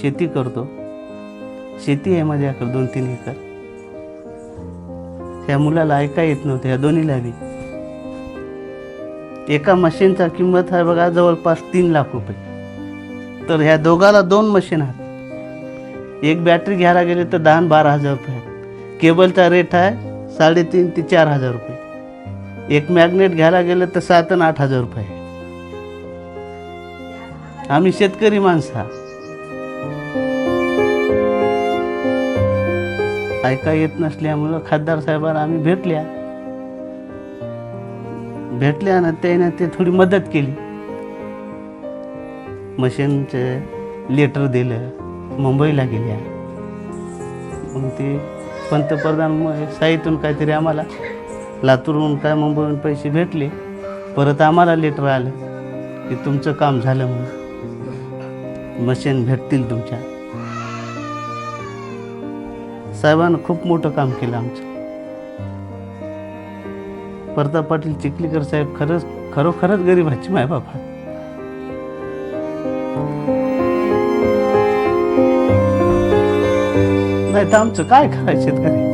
शेती करतो. शेती आहे माझ्याकडे दोन तीन एकर. ह्या मुलाला ऐका येत नव्हतं ह्या दोन्हीला बी. एका मशीनचा किंमत आहे बघा जवळपास तीन लाख रुपये. तर ह्या दोघाला दोन मशीन आहेत. एक बॅटरी घ्यायला गेले तर दहा बारा हजार रुपये केबलचा रेट आहे साडेतीन ते चार हजार रुपये. एक मॅग्नेट घ्यायला गेलं तर सात आणि आठ हजार रुपये आम्ही शेतकरी माणसं ऐका येत नसल्यामुळं खासदार साहेबांना आम्ही भेटल्या. भेटल्या ना त्याने ते थोडी मदत केली. मशीनचे लेटर दिलं मुंबईला गेल्या. मग ते पंतप्रधान साईतून काहीतरी आम्हाला लातूरहून काय मुंबईहून पैसे भेटले परत आम्हाला लेटर आलं की तुमचं काम झालं म्हणून. मशीन भेटतील तुमच्या. साहेबानं खूप मोठं काम केलं आमचं. प्रताप पाटील चिखलीकर साहेब खरंच खरोखरच गरीबाची मायबाप आहेत. नाही तर आमचं काय करायचं शेतकरी?